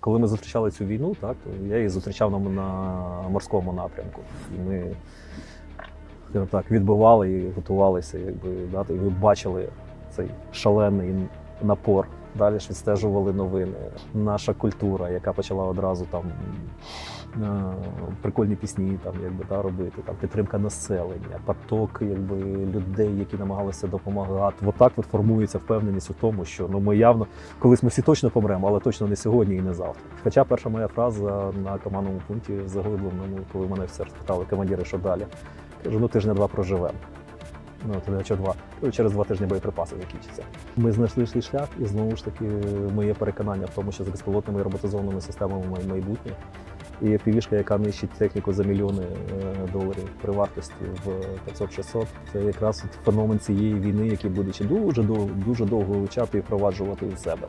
Коли ми зустрічали цю війну, так то я її зустрічав нам на морському напрямку. І ми так відбивали і готувалися, якби дати. І бачили цей шалений напор. Далі ж відстежували новини. Наша культура, яка почала одразу там прикольні пісні, там якби да, робити, там підтримка населення, поток якби людей, які намагалися допомагати. Отак от формується впевненість у тому, що ну ми явно колись ми всі точно помремо, але точно не сьогодні і не завтра. Хоча перша моя фраза на командному пункті заглибленому, коли мене все спитали командири, що далі. Кажу, ну тижня-два проживемо. Ну, що два. Через два тижні боєприпаси закінчаться. Ми знайшли свій шлях, і знову ж таки моє переконання в тому, що з безпілотними роботизованими системами майбутнє. І півішка, яка нищить техніку за мільйони е, доларів при вартості в 500-600, це якраз феномен цієї війни, який буде ще дуже дуже довго вивчати і впроваджувати у себе.